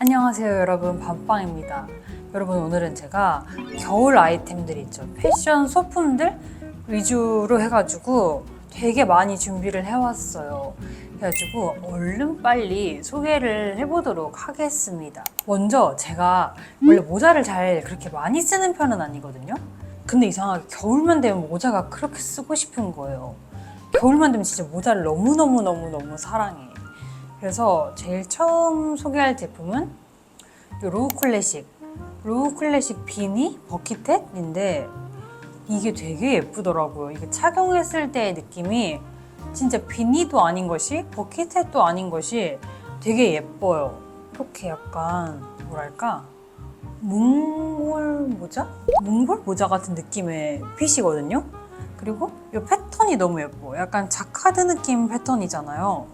안녕하세요 여러분. 밤빵입니다. 여러분 오늘은 제가 겨울 아이템들 있죠. 패션 소품들 위주로 해가지고 되게 많이 준비를 해왔어요. 그래가지고 얼른 빨리 소개를 해보도록 하겠습니다. 먼저 제가 원래 모자를 잘 그렇게 많이 쓰는 편은 아니거든요. 근데 이상하게 겨울만 되면 모자가 그렇게 쓰고 싶은 거예요. 겨울만 되면 진짜 모자를 너무너무너무너무 사랑해 그래서 제일 처음 소개할 제품은 이 로우 클래식 로우 클래식 비니 버킷햇인데 이게 되게 예쁘더라고요. 이게 착용했을 때의 느낌이 진짜 비니도 아닌 것이 버킷햇도 아닌 것이 되게 예뻐요. 이렇게 약간 뭐랄까 몽골 모자? 몽골 모자 같은 느낌의 핏이거든요. 그리고 이 패턴이 너무 예뻐. 약간 자카드 느낌 패턴이잖아요.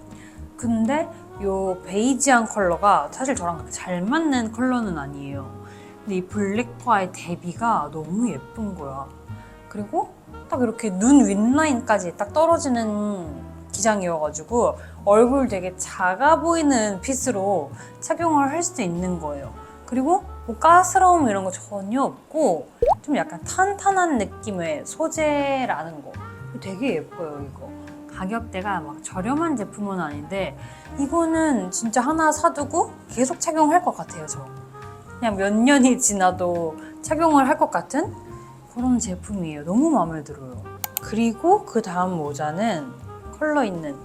근데 요 베이지한 컬러가 사실 저랑 잘 맞는 컬러는 아니에요. 근데 이 블랙과의 대비가 너무 예쁜 거야. 그리고 딱 이렇게 눈 윗라인까지 딱 떨어지는 기장이어가지고 얼굴 되게 작아 보이는 핏으로 착용을 할 수도 있는 거예요. 그리고 뭐 가스러움 이런 거 전혀 없고 좀 약간 탄탄한 느낌의 소재라는 거. 되게 예뻐요, 이거. 가격대가 막 저렴한 제품은 아닌데 이거는 진짜 하나 사두고 계속 착용할 것 같아요, 저. 그냥 몇 년이 지나도 착용을 할 것 같은 그런 제품이에요. 너무 마음에 들어요. 그리고 그 다음 모자는 컬러 있는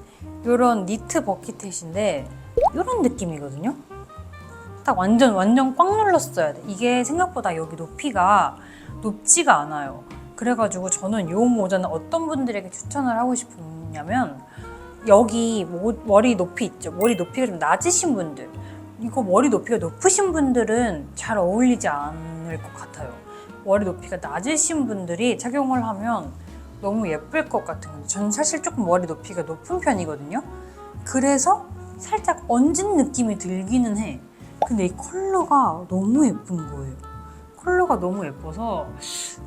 이런 니트 버킷햇인데 이런 느낌이거든요. 딱 완전 완전 꽉 눌렀어야 돼. 이게 생각보다 여기 높이가 높지가 않아요. 그래가지고 저는 이 모자는 어떤 분들에게 추천을 하고 싶 냐면 여기 모- 머리 높이 있죠. 머리 높이가 좀 낮으신 분들. 이거 머리 높이가 높으신 분들은 잘 어울리지 않을 것 같아요. 머리 높이가 낮으신 분들이 착용을 하면 너무 예쁠 것 같은 건데 저는 사실 조금 머리 높이가 높은 편이거든요. 그래서 살짝 얹은 느낌이 들기는 해. 근데 이 컬러가 너무 예쁜 거예요. 컬러가 너무 예뻐서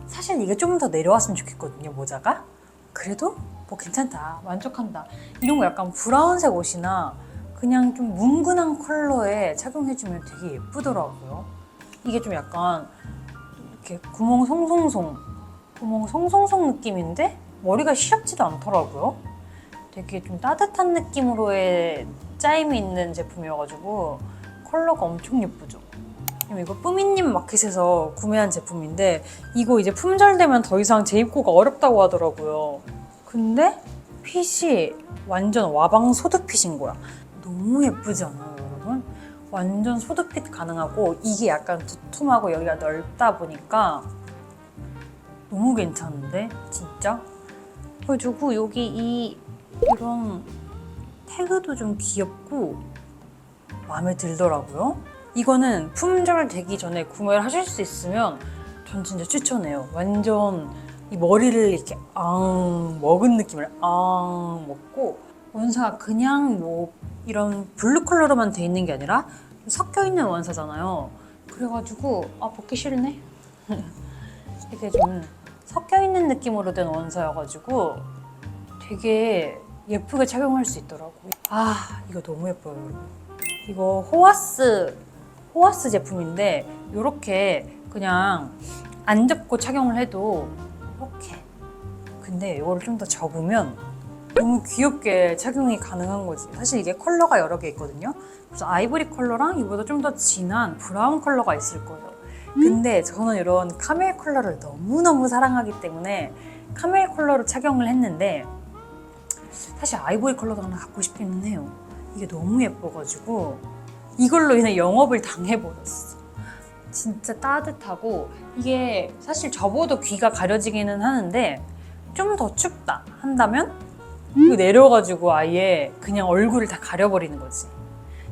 사실 이게 좀 더 내려왔으면 좋겠거든요, 모자가. 그래도 뭐 괜찮다, 만족한다. 이런 거 약간 브라운색 옷이나 그냥 좀 뭉근한 컬러에 착용해주면 되게 예쁘더라고요. 이게 좀 약간 이렇게 구멍 송송송, 구멍 송송송 느낌인데 머리가 시렵지도 않더라고요. 되게 좀 따뜻한 느낌으로의 짜임이 있는 제품이어가지고 컬러가 엄청 예쁘죠. 이거 뿌미님 마켓에서 구매한 제품인데 이거 이제 품절되면 더 이상 재입고가 어렵다고 하더라고요. 근데 핏이 완전 와방 소드핏인 거야. 너무 예쁘지 않아요, 여러분? 완전 소드핏 가능하고 이게 약간 두툼하고 여기가 넓다 보니까 너무 괜찮은데 진짜? 그래가지고 여기 이 이런 태그도 좀 귀엽고 마음에 들더라고요. 이거는 품절 되기 전에 구매를 하실 수 있으면 전 진짜 추천해요. 완전 이 머리를 이렇게 앙 먹은 느낌을 앙 먹고 원사가 그냥 뭐 이런 블루 컬러로만 돼 있는 게 아니라 섞여 있는 원사잖아요. 그래가지고 아 벗기 싫네. 이게 좀 섞여 있는 느낌으로 된 원사여가지고 되게 예쁘게 착용할 수 있더라고요. 아 이거 너무 예뻐요. 이거 호화스 호화스 제품인데 이렇게 그냥 안 접고 착용을 해도 이렇게. 근데 이거를 좀 더 접으면 너무 귀엽게 착용이 가능한 거지. 사실 이게 컬러가 여러 개 있거든요. 그래서 아이보리 컬러랑 이보다 좀 더 진한 브라운 컬러가 있을 거예요. 근데 저는 이런 카멜 컬러를 너무너무 사랑하기 때문에 카멜 컬러로 착용을 했는데 사실 아이보리 컬러도 하나 갖고 싶기는 해요. 이게 너무 예뻐가지고 이걸로 인해 영업을 당해버렸어. 진짜 따뜻하고 이게 사실 접어도 귀가 가려지기는 하는데 좀 더 춥다 한다면 이거 내려가지고 아예 그냥 얼굴을 다 가려버리는 거지.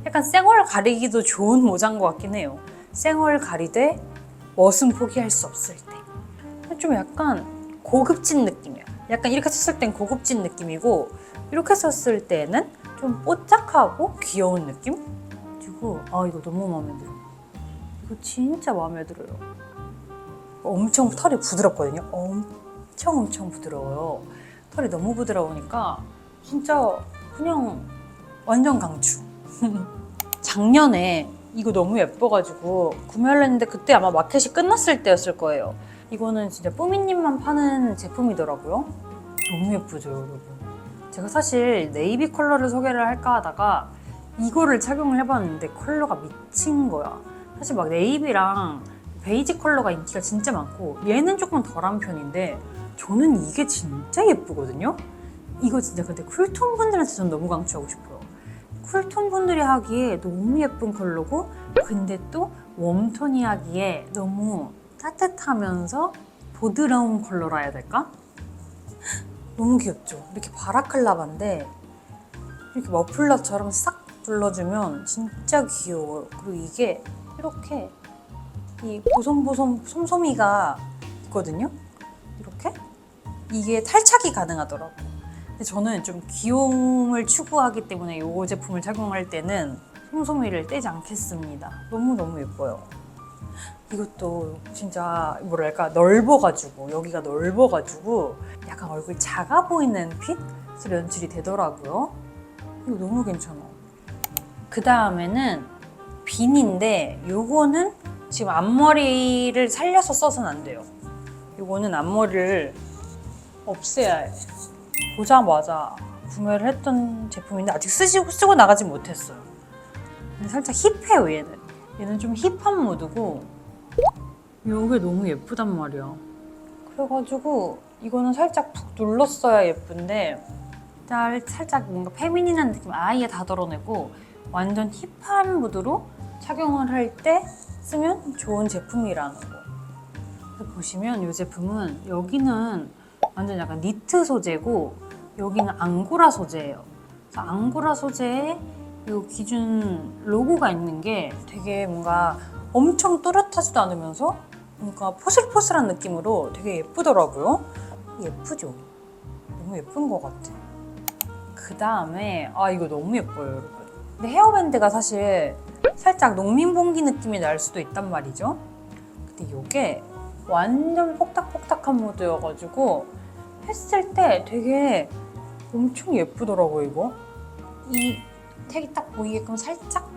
약간 쌩얼 가리기도 좋은 모자인 것 같긴 해요. 쌩얼 가리되 멋은 포기할 수 없을 때. 좀 약간 고급진 느낌이야. 약간 이렇게 썼을 땐 고급진 느낌이고 이렇게 썼을 때는 좀 뽀짝하고 귀여운 느낌? 그리고 아 이거 너무 마음에 들어. 이거 진짜 마음에 들어요. 엄청 털이 부드럽거든요. 엄청 엄청 부드러워요. 털이 너무 부드러우니까 진짜 그냥 완전 강추. 작년에 이거 너무 예뻐가지고 구매를 했는데 그때 아마 마켓이 끝났을 때였을 거예요. 이거는 진짜 뽀미님만 파는 제품이더라고요. 너무 예쁘죠, 여러분. 제가 사실 네이비 컬러를 소개를 할까 하다가 이거를 착용을 해봤는데 컬러가 미친 거야. 사실 막 네이비랑 베이지 컬러가 인기가 진짜 많고 얘는 조금 덜한 편인데 저는 이게 진짜 예쁘거든요. 이거 진짜 근데 쿨톤 분들한테 전 너무 강추하고 싶어요. 쿨톤 분들이 하기에 너무 예쁜 컬러고 근데 또 웜톤이 하기에 너무 따뜻하면서 보드러운 컬러라 해야 될까? 너무 귀엽죠? 이렇게 바라클라바인데 이렇게 머플러처럼 싹 둘러주면 진짜 귀여워요. 그리고 이게 이렇게 이 보송보송 솜솜이가 있거든요. 이렇게 이게 탈착이 가능하더라고요. 근데 저는 좀 귀여움을 추구하기 때문에 이 제품을 착용할 때는 솜솜이를 떼지 않겠습니다. 너무너무 예뻐요. 이것도 진짜 뭐랄까 넓어가지고 여기가 넓어가지고 약간 얼굴 작아 보이는 핏으로 연출이 되더라고요. 이거 너무 괜찮아. 그 다음에는 빈인데 요거는 지금 앞머리를 살려서 써서는 안 돼요. 요거는 앞머리를 없애야 해. 보자마자 구매를 했던 제품인데 아직 쓰시고 쓰고 나가지 못했어요. 근데 살짝 힙해요 얘는. 얘는 좀 힙한 무드고 이게 너무 예쁘단 말이야. 그래가지고 이거는 살짝 푹 눌렀어야 예쁜데 살- 살짝 뭔가 페미닌한 느낌 아예 다 덜어내고 완전 힙한 무드로 착용을 할 때 쓰면 좋은 제품이라는 거. 보시면 이 제품은 여기는 완전 약간 니트 소재고 여기는 앙고라 소재예요. 그래서 앙고라 소재에 이 기준 로고가 있는 게 되게 뭔가 엄청 또렷하지도 않으면서 뭔가 포슬포슬한 느낌으로 되게 예쁘더라고요. 예쁘죠? 너무 예쁜 것 같아. 그 다음에 아 이거 너무 예뻐요, 여러분. 근데 헤어밴드가 사실 살짝 농민봉기 느낌이 날 수도 있단 말이죠. 근데 이게 완전 폭닥폭닥한 모드여가지고 했을 때 되게 엄청 예쁘더라고요, 이거. 이 택이 딱 보이게끔 살짝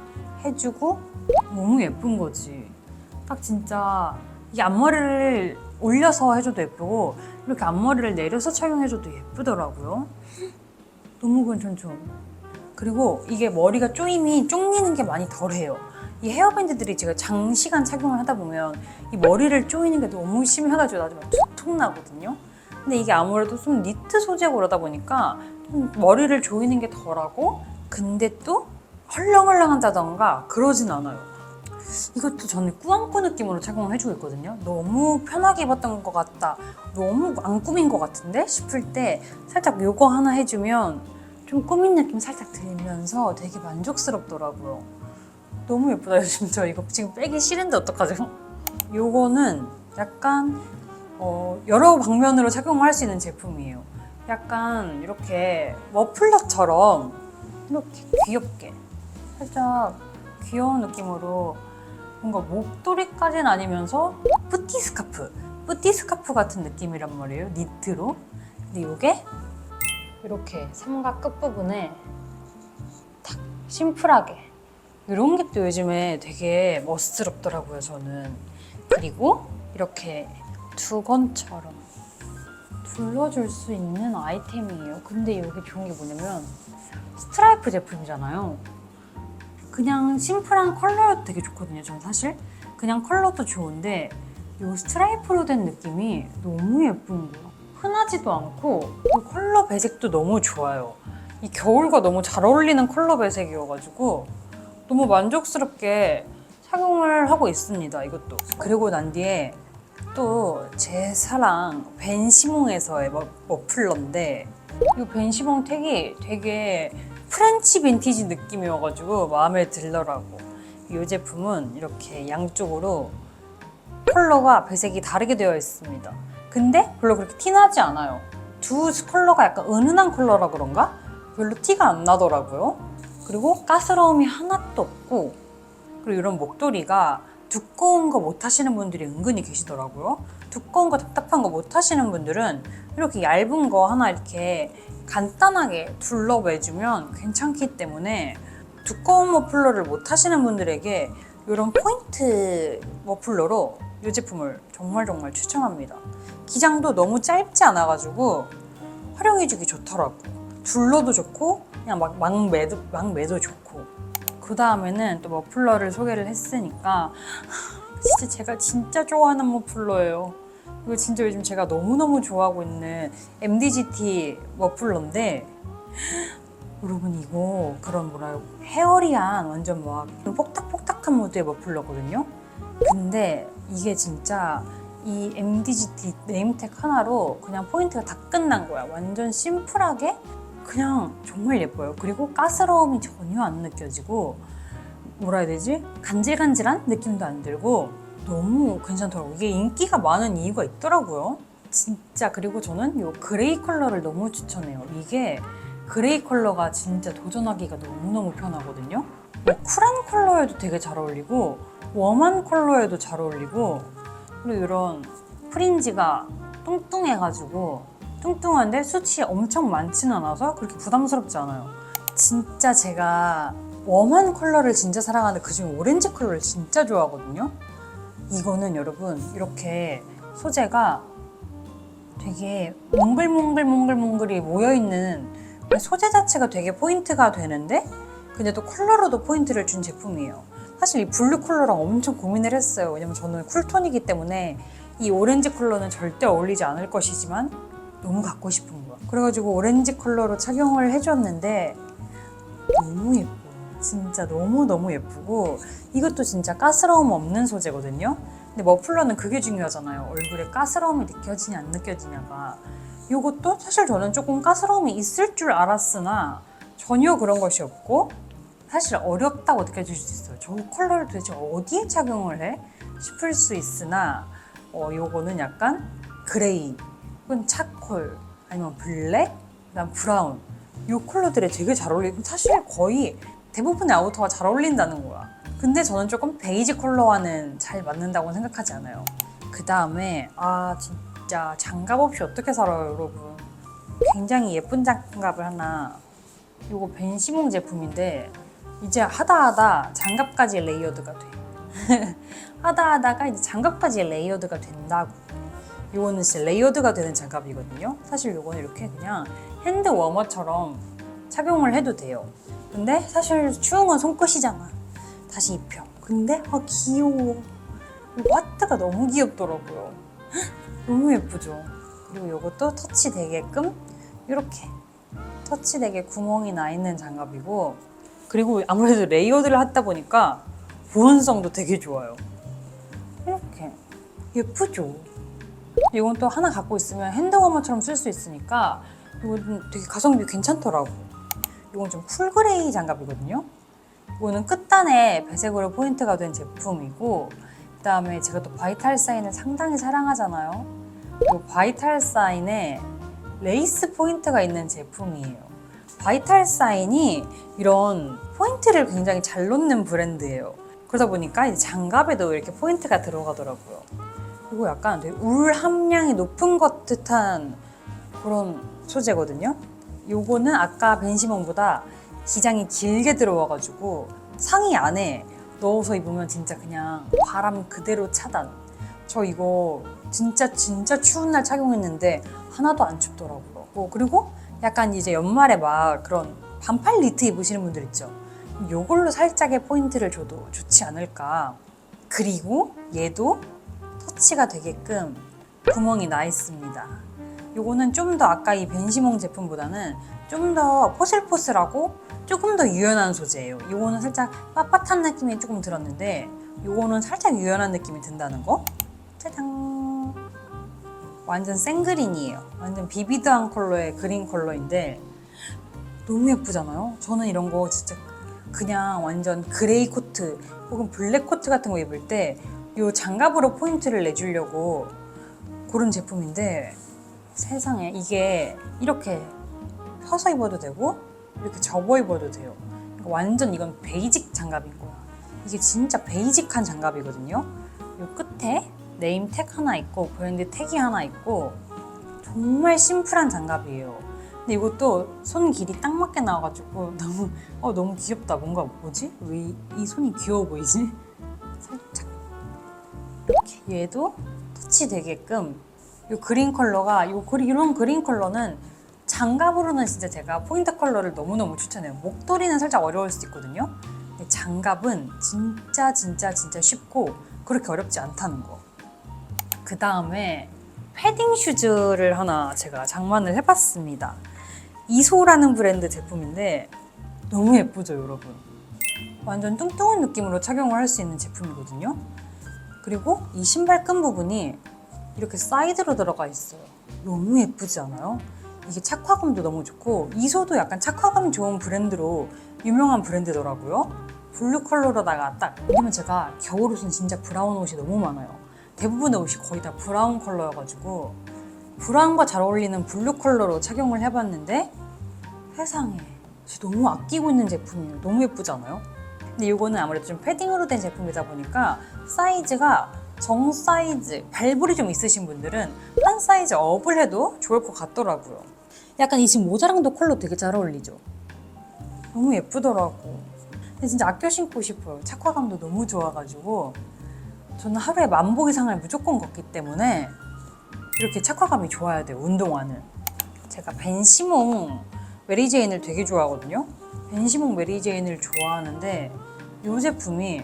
해주고 너무 예쁜 거지. 딱 진짜 이 앞머리를 올려서 해줘도 예쁘고 이렇게 앞머리를 내려서 착용해줘도 예쁘더라고요. 너무 괜찮죠? 그리고 이게 머리가 쪼임이 쪼이는 게 많이 덜해요. 이 헤어밴드들이 제가 장시간 착용을 하다 보면 이 머리를 쪼이는 게 너무 심해가지고 나중에 막 툭툭 나거든요. 근데 이게 아무래도 좀 니트 소재고 그러다 보니까 좀 머리를 조이는 게 덜하고 근데 또 헐렁헐렁하다던가 그러진 않아요. 이것도 저는 꾸안꾸 느낌으로 착용을 해주고 있거든요. 너무 편하게 입었던 것 같다. 너무 안 꾸민 것 같은데 싶을 때 살짝 요거 하나 해주면 좀 꾸민 느낌 살짝 들면서 되게 만족스럽더라고요. 너무 예쁘다. 요즘 저 이거 지금 빼기 싫은데 어떡하죠? 요거는 약간 어, 여러 방면으로 착용을 할 수 있는 제품이에요. 약간 이렇게 머플러처럼 이렇게 귀엽게 살짝 귀여운 느낌으로 뭔가 목도리까지는 아니면서 뿌띠 스카프, 뿌띠 스카프 같은 느낌이란 말이에요. 니트로. 근데 이게 이렇게 삼각 끝부분에 탁 심플하게 이런 게 또 요즘에 되게 멋스럽더라고요, 저는. 그리고 이렇게 두건처럼 둘러줄 수 있는 아이템이에요. 근데 여기 좋은 게 뭐냐면 스트라이프 제품이잖아요. 그냥 심플한 컬러여도 되게 좋거든요, 전 사실. 그냥 컬러도 좋은데 이 스트라이프로 된 느낌이 너무 예쁜 거예요. 흔하지도 않고 이 컬러 배색도 너무 좋아요. 이 겨울과 너무 잘 어울리는 컬러 배색이어가지고 너무 만족스럽게 착용을 하고 있습니다, 이것도. 그리고 난 뒤에 또 제 사랑 벤시몽에서의 머- 머플러인데 이 벤시몽 택이 되게 프렌치 빈티지 느낌이어가지고 마음에 들더라고. 이 제품은 이렇게 양쪽으로 컬러가 배색이 다르게 되어 있습니다. 근데 별로 그렇게 티나지 않아요. 두 컬러가 약간 은은한 컬러라 그런가? 별로 티가 안 나더라고요. 그리고 가스러움이 하나도 없고 그리고 이런 목도리가 두꺼운 거 못 하시는 분들이 은근히 계시더라고요. 두꺼운 거 답답한 거 못 하시는 분들은 이렇게 얇은 거 하나 이렇게 간단하게 둘러 매주면 괜찮기 때문에 두꺼운 머플러를 못 하시는 분들에게 이런 포인트 머플러로 이 제품을 정말 정말 추천합니다. 기장도 너무 짧지 않아가지고 활용해주기 좋더라고. 둘러도 좋고 그냥 막, 막 매도 막 매도 좋고. 그 다음에는 또 머플러를 소개를 했으니까 진짜 제가 진짜 좋아하는 머플러예요. 이거 진짜 요즘 제가 너무너무 좋아하고 있는 MDGT 머플러인데 여러분 이거 그런 뭐라 헤어리한 완전 막 뽁닥뽁닥 한 모드의 머플러거든요. 근데 이게 진짜 이 MDGT 네임택 하나로 그냥 포인트가 다 끝난 거야. 완전 심플하게 그냥 정말 예뻐요. 그리고 가스러움이 전혀 안 느껴지고 뭐라 해야 되지? 간질간질한 느낌도 안 들고 너무 괜찮더라고요. 이게 인기가 많은 이유가 있더라고요. 진짜 그리고 저는 이 그레이 컬러를 너무 추천해요. 이게 그레이 컬러가 진짜 도전하기가 너무너무 편하거든요. 뭐 쿨한 컬러에도 되게 잘 어울리고 웜한 컬러에도 잘 어울리고 그리고 이런 프린지가 뚱뚱해가지고 뚱뚱한데 수치 엄청 많지는 않아서 그렇게 부담스럽지 않아요. 진짜 제가 웜한 컬러를 진짜 사랑하는데 그중에 오렌지 컬러를 진짜 좋아하거든요. 이거는 여러분 이렇게 소재가 되게 몽글몽글몽글몽글이 모여있는 소재 자체가 되게 포인트가 되는데 근데 또 컬러로도 포인트를 준 제품이에요. 사실 이 블루 컬러랑 엄청 고민을 했어요. 왜냐면 저는 쿨톤이기 때문에 이 오렌지 컬러는 절대 어울리지 않을 것이지만 너무 갖고 싶은 거야. 그래가지고 오렌지 컬러로 착용을 해줬는데 너무 예뻐. 진짜 너무너무 예쁘고 이것도 진짜 가스러움 없는 소재거든요. 근데 머플러는 그게 중요하잖아요. 얼굴에 가스러움이 느껴지냐 안 느껴지냐가. 이것도 사실 저는 조금 가스러움이 있을 줄 알았으나 전혀 그런 것이 없고 사실 어렵다고 느껴질 수 있어요. 저 컬러를 도대체 어디에 착용을 해? 싶을 수 있으나 어, 요거는 약간 그레이 혹은 차콜 아니면 블랙 그다음 브라운 요 컬러들에 되게 잘 어울리고 사실 거의 대부분의 아우터가 잘 어울린다는 거야. 근데 저는 조금 베이지 컬러와는 잘 맞는다고 생각하지 않아요. 그 다음에 아 진짜 장갑 없이 어떻게 살아요, 여러분? 굉장히 예쁜 장갑을 하나. 요거 벤시몽 제품인데 이제 하다 하다 장갑까지 레이어드가 돼. 하다 하다가 이제 장갑까지 레이어드가 된다고. 요거는 진짜 레이어드가 되는 장갑이거든요. 사실 요거는 이렇게 그냥 핸드 워머처럼 착용을 해도 돼요. 근데 사실 추운 건 손끝이잖아. 다시 입혀. 근데 아 귀여워. 이 하트가 너무 귀엽더라고요. 헉, 너무 예쁘죠. 그리고 요것도 터치 되게끔 이렇게 터치 되게 구멍이 나 있는 장갑이고 그리고 아무래도 레이어드를 하다 보니까 보온성도 되게 좋아요. 이렇게 예쁘죠. 이건 또 하나 갖고 있으면 핸드워머처럼 쓸 수 있으니까 이건 되게 가성비 괜찮더라고. 이건 좀 쿨그레이 장갑이거든요. 이거는 끝단에 배색으로 포인트가 된 제품이고 그 다음에 제가 또 바이탈 사인을 상당히 사랑하잖아요. 이 바이탈 사인에 레이스 포인트가 있는 제품이에요. 바이탈 사인이 이런 포인트를 굉장히 잘 놓는 브랜드예요. 그러다 보니까 장갑에도 이렇게 포인트가 들어가더라고요. 그리고 약간 울 함량이 높은 것 듯한 그런 소재거든요. 요거는 아까 벤시몬보다 기장이 길게 들어와가지고 상의 안에 넣어서 입으면 진짜 그냥 바람 그대로 차단. 저 이거 진짜 진짜 추운 날 착용했는데 하나도 안 춥더라고요. 뭐 그리고 약간 이제 연말에 막 그런 반팔 니트 입으시는 분들 있죠. 요걸로 살짝의 포인트를 줘도 좋지 않을까. 그리고 얘도 터치가 되게끔 구멍이 나 있습니다. 요거는 좀 더 아까 이 벤시몽 제품보다는 좀 더 포슬포슬하고 조금 더 유연한 소재예요. 요거는 살짝 빳빳한 느낌이 조금 들었는데 요거는 살짝 유연한 느낌이 든다는 거. 짜잔. 완전 생그린이에요. 완전 비비드한 컬러의 그린 컬러인데 너무 예쁘잖아요. 저는 이런 거 진짜 그냥 완전 그레이 코트 혹은 블랙 코트 같은 거 입을 때 이 장갑으로 포인트를 내주려고 고른 제품인데 세상에 이게 이렇게 서서 입어도 되고 이렇게 접어 입어도 돼요. 그러니까 완전 이건 베이직 장갑인 거야. 이게 진짜 베이직한 장갑이거든요. 이 끝에 네임 택 하나 있고 브랜드 택이 하나 있고 정말 심플한 장갑이에요. 근데 이것도 손 길이 딱 맞게 나와가지고 너무 어 너무 귀엽다. 뭔가 뭐지? 왜 이 손이 귀여워 보이지? 얘도 터치 되게끔 이 그린 컬러가 요 그리- 이런 그린 컬러는 장갑으로는 진짜 제가 포인트 컬러를 너무너무 추천해요. 목도리는 살짝 어려울 수 있거든요. 근데 장갑은 진짜 진짜 진짜 쉽고 그렇게 어렵지 않다는 거. 그 다음에 패딩 슈즈를 하나 제가 장만을 해봤습니다. 이소라는 브랜드 제품인데 너무 예쁘죠, 여러분? 완전 뚱뚱한 느낌으로 착용을 할 수 있는 제품이거든요. 그리고 이 신발 끈 부분이 이렇게 사이드로 들어가 있어요. 너무 예쁘지 않아요? 이게 착화감도 너무 좋고 이소도 약간 착화감 좋은 브랜드로 유명한 브랜드더라고요. 블루 컬러로다가 딱 왜냐면 제가 겨울 옷은 진짜 브라운 옷이 너무 많아요. 대부분의 옷이 거의 다 브라운 컬러여가지고 브라운과 잘 어울리는 블루 컬러로 착용을 해봤는데 세상에 너무 아끼고 있는 제품이에요. 너무 예쁘지 않아요? 근데 이거는 아무래도 좀 패딩으로 된 제품이다 보니까 사이즈가 정 사이즈, 발볼이 좀 있으신 분들은 한 사이즈 업을 해도 좋을 것 같더라고요. 약간 이 지금 모자랑도 컬러 되게 잘 어울리죠? 너무 예쁘더라고. 근데 진짜 아껴 신고 싶어요. 착화감도 너무 좋아가지고 저는 하루에 만보 이상을 무조건 걷기 때문에 이렇게 착화감이 좋아야 돼요. 운동화는. 제가 벤시몽 메리제인을 되게 좋아하거든요. 벤시몽 메리제인을 좋아하는데 이 제품이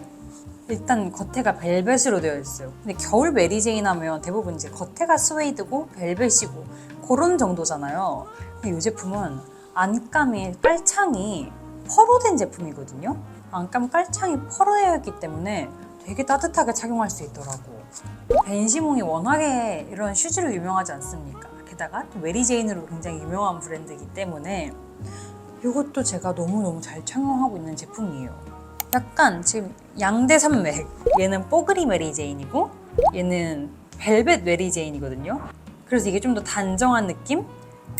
일단 겉에가 벨벳으로 되어 있어요. 근데 겨울 메리제인 하면 대부분 이제 겉에가 스웨이드고 벨벳이고 그런 정도잖아요. 근데 이 제품은 안감이 깔창이 펄로 된 제품이거든요. 안감 깔창이 펄로 있기 때문에 되게 따뜻하게 착용할 수 있더라고. 벤시몽이 워낙에 이런 슈즈로 유명하지 않습니까? 게다가 또 메리제인으로 굉장히 유명한 브랜드이기 때문에 이것도 제가 너무너무 잘 착용하고 있는 제품이에요. 약간 지금 양대 산맥. 얘는 뽀글이 메리제인이고 얘는 벨벳 메리제인이거든요. 그래서 이게 좀 더 단정한 느낌?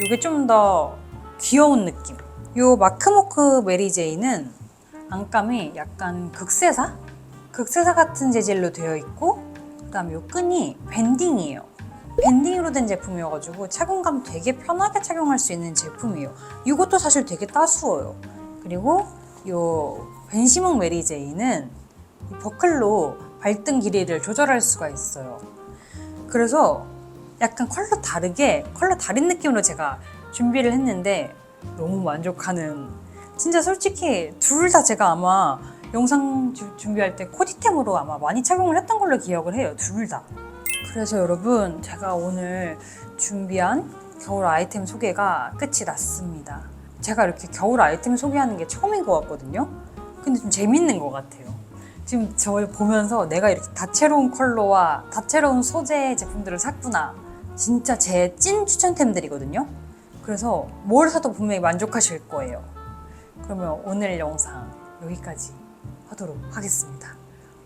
이게 좀 더 귀여운 느낌. 요 마크모크 메리제인은 안감이 약간 극세사? 극세사 같은 재질로 되어 있고 그다음에 요 끈이 밴딩이에요. 밴딩으로 된 제품이어가지고 착용감 되게 편하게 착용할 수 있는 제품이에요. 이것도 사실 되게 따스워요. 그리고 요 벤시몽 메리제이는 이 버클로 발등 길이를 조절할 수가 있어요. 그래서 약간 컬러 다르게 컬러 다른 느낌으로 제가 준비를 했는데 너무 만족하는 진짜 솔직히 둘 다 제가 아마 영상 주- 준비할 때 코디템으로 아마 많이 착용을 했던 걸로 기억을 해요. 둘 다. 그래서 여러분 제가 오늘 준비한 겨울 아이템 소개가 끝이 났습니다. 제가 이렇게 겨울 아이템 소개하는 게 처음인 것 같거든요. 근데 좀 재밌는 것 같아요. 지금 저를 보면서 내가 이렇게 다채로운 컬러와 다채로운 소재의 제품들을 샀구나. 진짜 제 찐 추천템들이거든요. 그래서 뭘 사도 분명히 만족하실 거예요. 그러면 오늘 영상 여기까지 하도록 하겠습니다.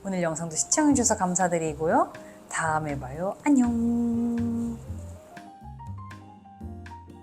오늘 영상도 시청해주셔서 감사드리고요. 다음에 봐요. 안녕.